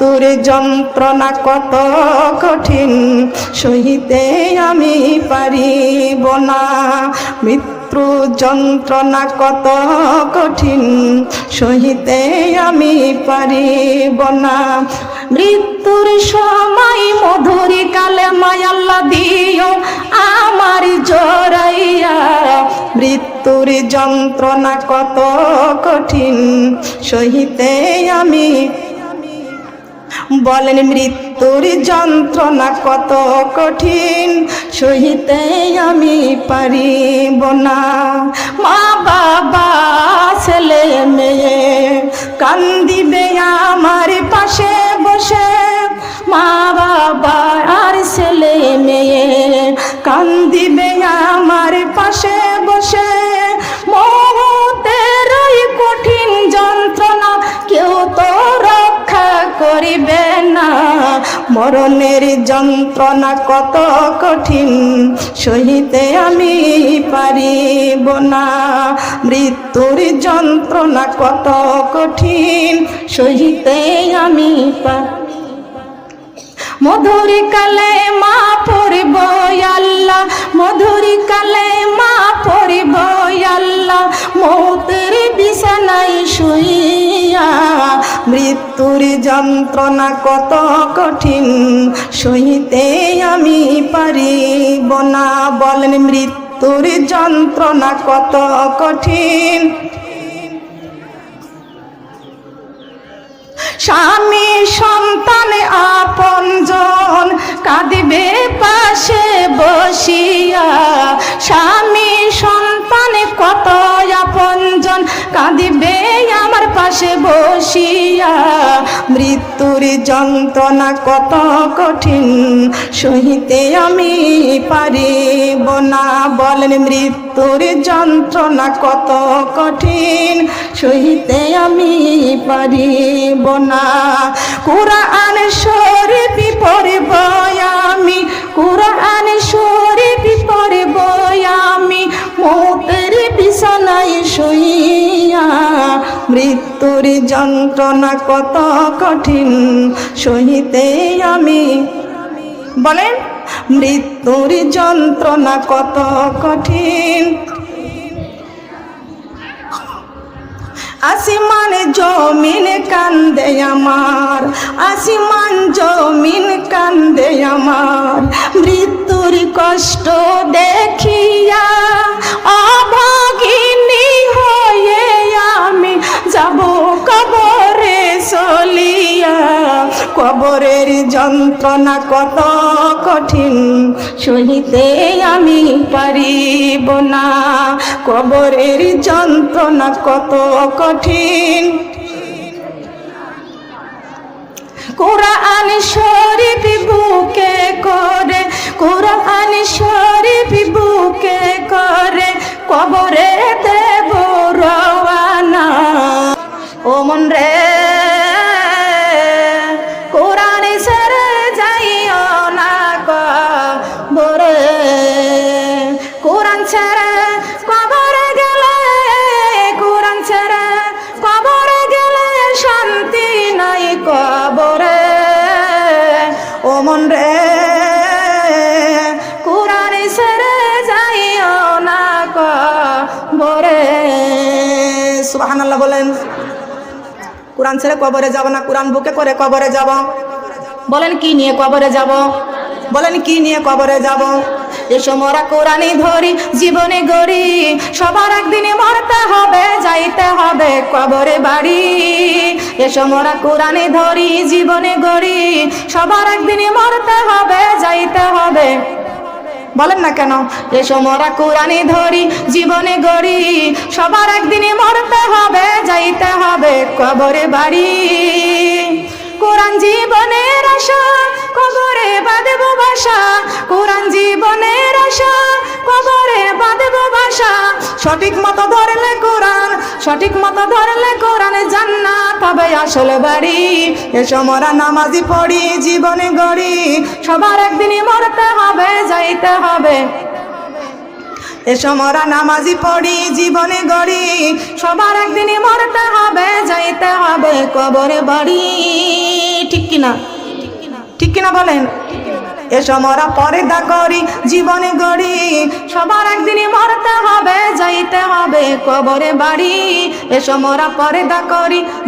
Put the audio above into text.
মৃত্যুর যন্ত্রণা কত কঠিন, সহিতে আমি পারিব না। মৃত্যু যন্ত্রণা কত কঠিন, সহিতে আমি পারিব না। মৃত্যুর সময় মধুরী কালে মায়াল্লা দিও আমার জোরাইয়া মৃত্যুর যন্ত্রণা কত কঠিন, সহিতে আমি বলেন মৃত্যুর যন্ত্রণা কত কঠিন, সহিতে আমি পারিব না। মা বাবা, ছেলে মেয়ে, কান্দিবে আমার পাশে বসে। মরণের যন্ত্রণা কত কঠিন, সহিতে আমি পারিব না। মৃত্যুর যন্ত্রণা কত কঠিন, সহিতে আমি মধুরি কালে মা পড়ব আল্লাহ, মধুরি কালে মা পড়ব আল্লাহ। মৌতের বিছানায় শুইয়া মৃত্যুর যন্ত্রণা কত কঠিন সহিতে আমি পারিব না। বলেন, মৃত্যুর যন্ত্রণা কত কঠিন। স্বামী, সন্তান আপনজন কাঁদিবে আমার পাশে বসিয়া। মৃত্যুর যন্ত্রণা কত কঠিন, সহিতে আমি পারিব না। বলেন, মৃত্যুর যন্ত্রণা কত কঠিন, সহিতে আমি পারিব না। কোরআন মৃত্যুর যন্ত্রণা কত কঠিন, সহিতে আমি বলেন, মৃত্যুর যন্ত্রণা কত কঠিন। আসিমান জমিন কান্দে আমার, আসিমান জমিন কান্দে আমার, মৃত্যুর কষ্ট দেখিয়া কবরের যন্ত্রণা কত কঠিন সহিতে আমি পারিব না। কবরের যন্ত্রণা কত কঠিন। কোরআন শরীফ বুকে করে, কোরআন শরীফ বুকে করে কবরে মন রে? কোরআন সেরে যাইও না কবরে সুবহানাল্লাহ বলেন কোরআন ছেড়ে কবরে যাব না? কোরআন বুকে করে কবরে যাব। বলেন কি নিয়ে কবরে যাব? বলেন, কি নিয়ে কবরে যাব? এসো মরা কোরআনই ধরি, জীবনে গড়ি। সবার একদিনে মরতে হবে, যাইতে হবে কবরে বাড়ি। এসো মোরা কোরআনে ধরি, জীবনে গড়ি। সবার একদিনে মরতে হবে, যাইতে হবে। বলেন না কেন? এসো মোরা কোরআনে ধরি, জীবনে গড়ি। সবার একদিনে মরতে হবে, যাইতে হবে কবরে বাড়ি। কোরআন জীবনের আশা, কবরে বাঁধব বাসা। কোরআন জীবনের আশা, কবরে বাঁধব বাসা। সঠিক মতো ধরলে কোরআন, সঠিক মতো ধরলে কোরআন জান্নাত হবে আসলে বাড়ি। এসো মোরা নামাজি পড়ি, জীবনে গড়ি। সবার একদিনই মরতে হবে, যাইতে হবে। এসো মোরা নামাজি পড়ি, জীবনে গড়ি। সবার একদিনই মরতে হবে, যাইতে হবে কবরে বাড়ি। ঠিক কিনা? ঠিক কিনা বলেন? এসো মরা পর্দা করি, জীবনে গড়ি। সবার একদিনই মরতে হবে, যাইতে হবে কবরে বাড়ি। এসো মরা পর্দা করি